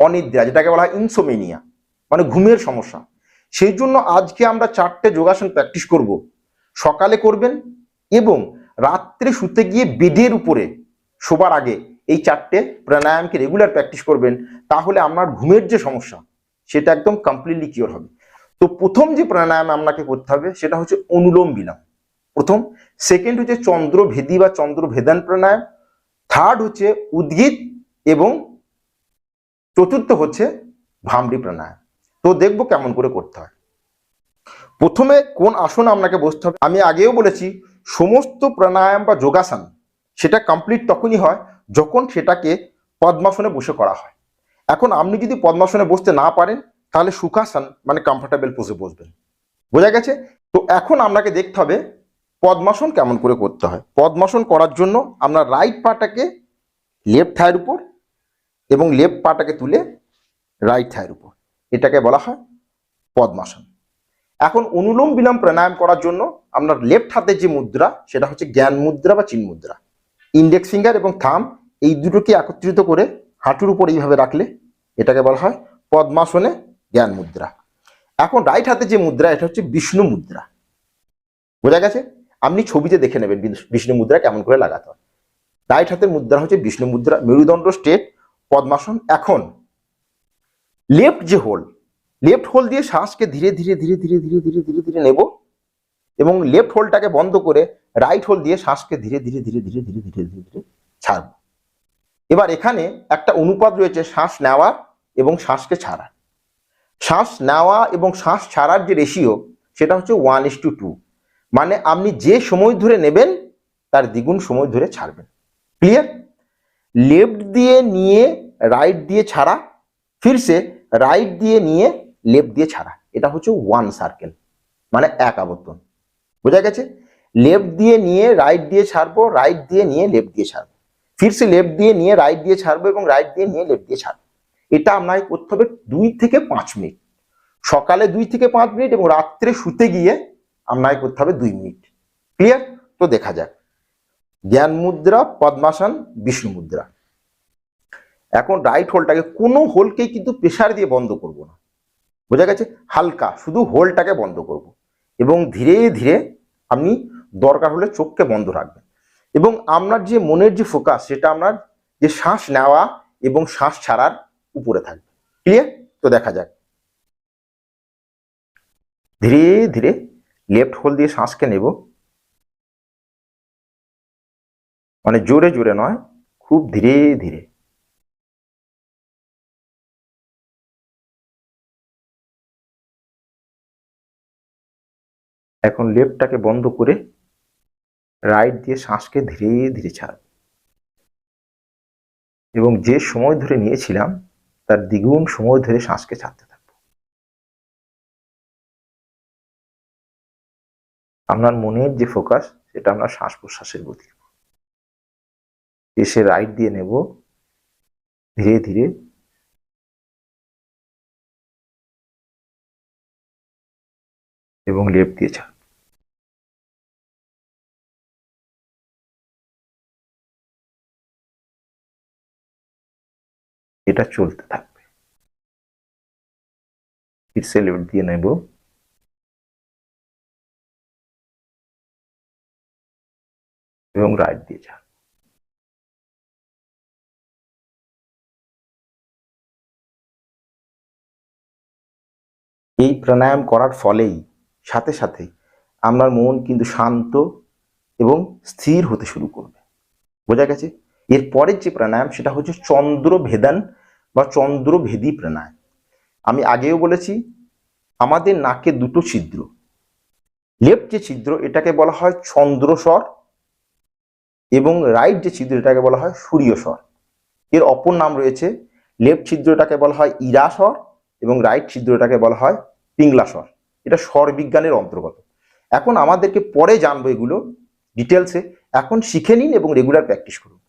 অনিদ্রা, যেটাকে বলা হয় ইনসোমেনিয়া মানে ঘুমের সমস্যা। সেই জন্য আজকে আমরা চারটে যোগাসন প্র্যাকটিস করব। সকালে করবেন এবং রাত্রে শুতে গিয়ে বেডের উপরে শোবার আগে এই চারটে প্রাণায়ামকে রেগুলার প্র্যাকটিস করবেন, তাহলে আপনার ঘুমের যে সমস্যা, সেটা একদম কমপ্লিটলি কিওর হবে। তো প্রথম যে প্রাণায়াম আপনাকে করতে হবে, সেটা হচ্ছে অনুলোম বিলোম। প্রথম। সেকেন্ড হচ্ছে চন্দ্র ভেদি বা চন্দ্র ভেদান প্রাণায়াম। থার্ড হচ্ছে উদ্গীত এবং চতুর্থ হচ্ছে ভামরি প্রাণায়াম। তো দেখব কেমন করে করতে হয়। প্রথমে কোন আসন আপনাকে বসতে হবে? আমি আগেও বলেছি, সমস্ত প্রাণায়াম বা যোগাসন সেটা কমপ্লিট তখনই হয় যখন সেটাকে পদ্মাসনে বসে করা হয়। এখন আপনি যদি পদ্মাসনে বসতে না পারেন, তাহলে সুখাসন মানে কমফোর্টেবল পোজে বসবেন। বোঝা গেছে? তো এখন আপনাকে দেখতে হবে পদ্মাসন কেমন করে করতে হয়। পদ্মাসন করার জন্য আপনার রাইট পাটাকে লেফট থায়ের উপর এবং লেফট পাটাকে তুলে রাইট থায়ের উপর। এটাকে বলা হয় পদ্মাসন। এখন অনুলোম বিলোম প্রাণায়াম করার জন্য আপনার লেফট হাতের যে মুদ্রা, সেটা হচ্ছে জ্ঞান মুদ্রা বা চিন মুদ্রা। ইন্ডেক্স ফিঙ্গার এবং থাম এই দুটোকে একত্রিত করে হাঁটুর উপর এইভাবে রাখলে এটাকে বলা হয় পদ্মাসনে জ্ঞান মুদ্রা। এখন রাইট হাতে যে মুদ্রা, এটা হচ্ছে বিষ্ণু মুদ্রা। বোঝা গেছে? আপনি ছবিতে দেখে নেবেন বিষ্ণু মুদ্রা কেমন করে লাগাতে হয়। রাইট হাতের মুদ্রা হচ্ছে বিষ্ণু মুদ্রা। মেরুদণ্ড স্টেট পদ্মাসন এখন লেফট যে হোল লেফট হোল দিয়ে শ্বাসকে ধীরে ধীরে ধীরে ধীরে ধীরে ধীরে ধীরে ধীরে নেব এবং লেফট হোলটাকে বন্ধ করে রাইট হোল দিয়ে শ্বাসকে ধীরে ধীরে ধীরে ধীরে ধীরে ধীরে ধীরে ধীরে ছাড়ব এবার এখানে একটা অনুপাত রয়েছে শ্বাস নেওয়া এবং শ্বাসকে ছাড়ার শ্বাস নেওয়া এবং শ্বাস ছাড়ার যে রেশিও সেটা হচ্ছে ওয়ান ইস টু টু মানে আপনি যে সময় ধরে নেবেন তার দ্বিগুণ সময় ধরে ছাড়বেন ক্লিয়ার লেফট দিয়ে নিয়ে রাইট দিয়ে ছাড়া ফিরসে রাইট দিয়ে নিয়ে লেফট দিয়ে ছাড়া। এটা হচ্ছে ওয়ান সার্কেল মানে এক আবর্তন। বোঝা গেছে? লেফট দিয়ে নিয়ে রাইট দিয়ে ছাড়বো রাইট দিয়ে নিয়ে লেফট দিয়ে ছাড়বো। ফিরসে লেফট দিয়ে নিয়ে রাইট দিয়ে ছাড়বো এবং রাইট দিয়ে নিয়ে লেফট দিয়ে ছাড়বো। এটা আপনাকে করতে হবে দুই থেকে পাঁচ মিনিট। সকালে দুই থেকে পাঁচ মিনিট এবং রাত্রে শুতে গিয়ে আপনাকে করতে হবে দুই মিনিট। ক্লিয়ার তো দেখা যাক। জ্ঞান মুদ্রা, পদ্মাসন, বিষ্ণু মুদ্রা। এখন রাইট হোলটাকে কোনো হোলকেই কিন্তু প্রেশার দিয়ে বন্ধ করব না। বোঝা গেছে? হালকা, শুধু হোলটাকে বন্ধ করব। এবং ধীরে ধীরে আপনি দরকার হলে চোখকে বন্ধ রাখবেন। এবং আপনার যে মনের যে ফোকাস সেটা আপনার যে শ্বাস নেওয়া এবং শ্বাস ছাড়ার উপরে থাকবে। ক্লিয়ার তো দেখা যাক। ধীরে ধীরে লেফট হোল দিয়ে শ্বাসকে নেব। মানে জোরে জোরে নয়, খুব ধীরে ধীরে। এখন লেফটটাকে বন্ধ করে রাইট দিয়ে শ্বাসকে ধীরে ধীরে ছাড়ব এবং যে সময় ধরে নিয়েছিলাম, তার দ্বিগুণ সময় ধরে শ্বাসকে ছাড়তে থাকব। আপনার মনের যে ফোকাস সেটা আপনার শ্বাস প্রশ্বাসের গতি। এসে রাইট দিয়ে নেব। ধীরে ধীরে। এবং লেফট দিয়ে ছাড়ব। এটা চলতে থাকবে। ফিরসে লেফট দিয়ে নেব। এবং রাইট দিয়ে ছাড়ব। এই প্রাণায়াম করার ফলেই, সাথে সাথে আপনার মন কিন্তু শান্ত এবং স্থির হতে শুরু করবে। বোঝা গেছে? এর পরের যে প্রাণায়াম, সেটা হচ্ছে চন্দ্র ভেদান বা চন্দ্র ভেদি প্রাণায়াম। আমি আগেও বলেছি, আমাদের নাকে দুটো ছিদ্র। লেফট যে ছিদ্র, এটাকে বলা হয় চন্দ্রস্বর এবং রাইট যে ছিদ্র, এটাকে বলা হয় সূর্যস্বর। এর অপর নাম রয়েছে, লেফট ছিদ্রটাকে বলা হয় ইরাস্বর এবং রাইট ছিদ্রটাকে বলা হয় পিংলাস্বর এটা স্বর বিজ্ঞানের অন্তর্গত। এখন আমাদেরকে পরে জানব এগুলো ডিটেলসে এখন শিখে নিন এবং রেগুলার প্র্যাকটিস করুন।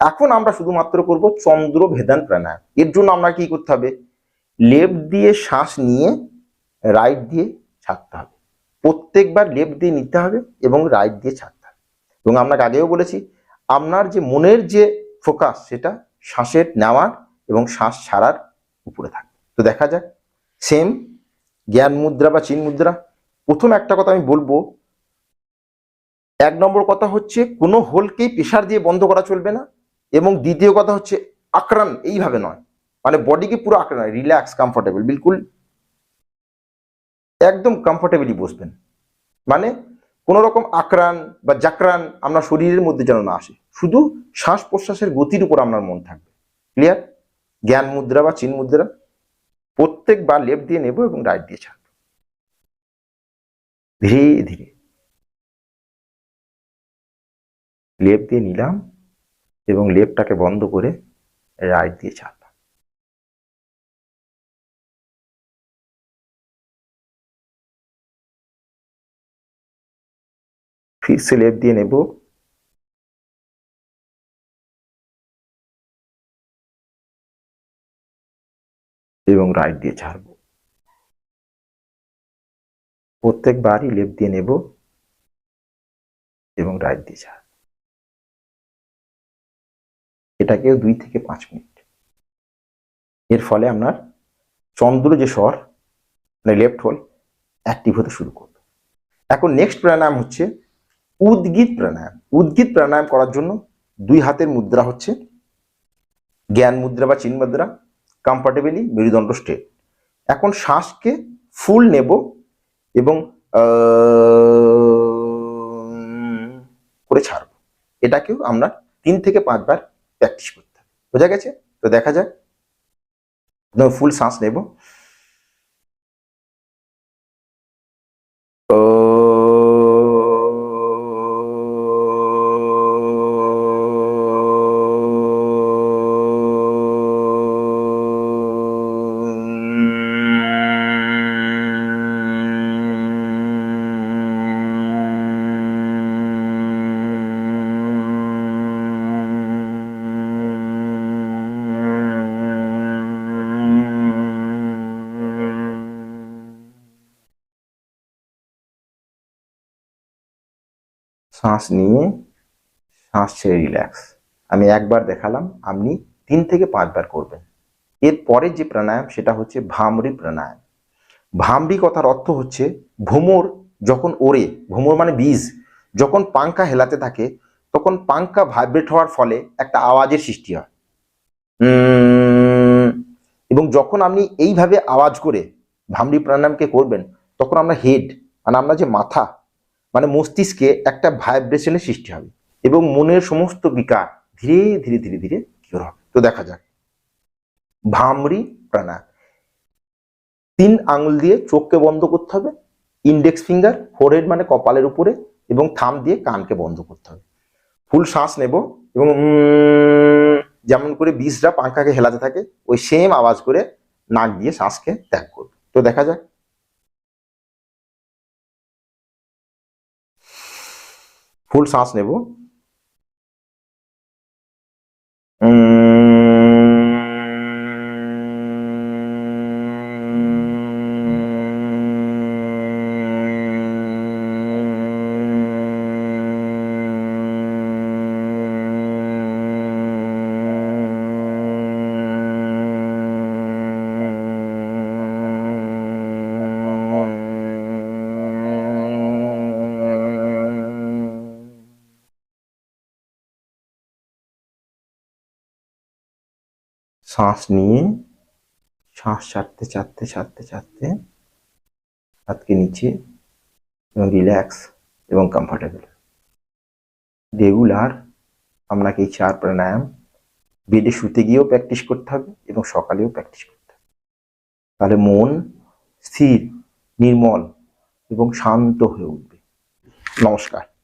এখন আমরা শুধুমাত্র করব চন্দ্র ভেদান প্রাণায়াম। এর জন্য আমরা কি করতে হবে? লেফট দিয়ে শ্বাস নিয়ে রাইট দিয়ে ছাড়তে হবে। প্রত্যেকবার লেফট দিয়ে নিতে হবে এবং রাইট দিয়ে ছাড়তে হবে। এবং আপনাকে আগেও বলেছি, আপনার যে মনের যে ফোকাস সেটা শ্বাসের নেওয়ার এবং শ্বাস ছাড়ার উপরে থাকবে। তো দেখা যাক। সেম জ্ঞান মুদ্রা বা চিন মুদ্রা। প্রথম একটা কথা আমি বলব, এক নম্বর কথা হচ্ছে, কোনো হোলকেই প্রেশার দিয়ে বন্ধ করা চলবে না। এবং দ্বিতীয় কথা হচ্ছে আক্রান এইভাবে নয়। মানে বডিকে পুরো আক্রান রিল্যাক্স কমফোর্টেবল বিলকুল একদম কমফোর্টেবলি বসবেন। মানে কোনো রকম আক্রান বা জাকরান আপনার শরীরের মধ্যে যেন না আসে। শুধু শ্বাস প্রশ্বাসের গতির উপর আপনার মন থাকবে। ক্লিয়ার জ্ঞান মুদ্রা বা চিন মুদ্রা। প্রত্যেকবার লেফট দিয়ে নেব এবং রাইট দিয়ে ছাড়ব। ধীরে ধীরে। লেফট দিয়ে নিলাম এবং লেফটটাকে বন্ধ করে রাইট দিয়ে ছাড়লাম। ফিরসে লেপ দিয়ে নেব। এবং রাইট দিয়ে ছাড়ব প্রত্যেকবারই লেফট দিয়ে নেব এবং রাইট দিয়ে ছাড়ব এটাকেও দুই থেকে পাঁচ মিনিট। এর ফলে আপনার চন্দ্র যে স্বর মানে লেফট হোল অ্যাক্টিভ হতে শুরু করবে। এখন নেক্সট প্রাণায়াম হচ্ছে উদ্গীত প্রাণায়াম। উদ্গীত প্রাণায়াম করার জন্য দুই হাতের মুদ্রা হচ্ছে জ্ঞান মুদ্রা বা চিন মুদ্রা। কমফর্টেবলি মেরুদণ্ড স্ট্রেট এখন শ্বাসকে ফুল নেব এবং করে ছাড়ব। এটাকেও আমরা তিন থেকে পাঁচবার প্র্যাকটিস করতে হবে। বোঝা গেছে? তো দেখা যাক। ফুল শ্বাস নেব। শ্বাস নিয়ে শ্বাস ছেড়ে রিল্যাক্স আমি একবার দেখালাম, আপনি তিন থেকে পাঁচবার করবেন। এর পরের যে প্রাণায়াম, সেটা হচ্ছে ভামরি প্রাণায়াম। ভামরি কথার অর্থ হচ্ছে ভ্রমর যখন ওড়ে ভ্রমর মানে বীজ, যখন পাঙ্খা হেলাতে থাকে, তখন পাঙ্খা ভাইব্রেট হওয়ার ফলে একটা আওয়াজের সৃষ্টি হয়। এবং যখন আপনি এইভাবে আওয়াজ করে ভামরি প্রাণায়ামকে করবেন, তখন আমরা হেড মানে আমরা যে মাথা মানে মস্তিষ্কে একটা ভাইব্রেশনের সৃষ্টি হবে এবং মনের সমস্ত বিকার ধীরে ধীরে ধীরে ধীরে কিওর হবে। তো দেখা যাক। ভামরি প্রাণায়াম তিন আঙুল দিয়ে চোখকে বন্ধ করতে হবে ইন্ডেক্স ফিঙ্গার ফোরহেড মানে কপালের উপরে এবং থাম দিয়ে কানকে বন্ধ করতে হবে। ফুল শ্বাস নেব এবং যেমন করে বিষরা পাঙ্খাকে হেলাতে থাকে, ওই সেম আওয়াজ করে নাক দিয়ে শ্বাসকে ত্যাগ করবে। তো দেখা যাক। ফুল শ্বাস নেব শ্বাস নিয়ে শ্বাস ছাড়তে ছাড়তে ছাড়তে ছাড়তে হাতকে নিচে এবং রিল্যাক্স এবং কমফর্টেবল রেগুলার আপনাকে এই চার প্রাণায়াম বেডে শুতে গিয়েও প্র্যাকটিস করতে হবে এবং সকালেও প্র্যাকটিস করতে হবে। তাহলে মন স্থির, নির্মল এবং শান্ত হয়ে উঠবে। নমস্কার।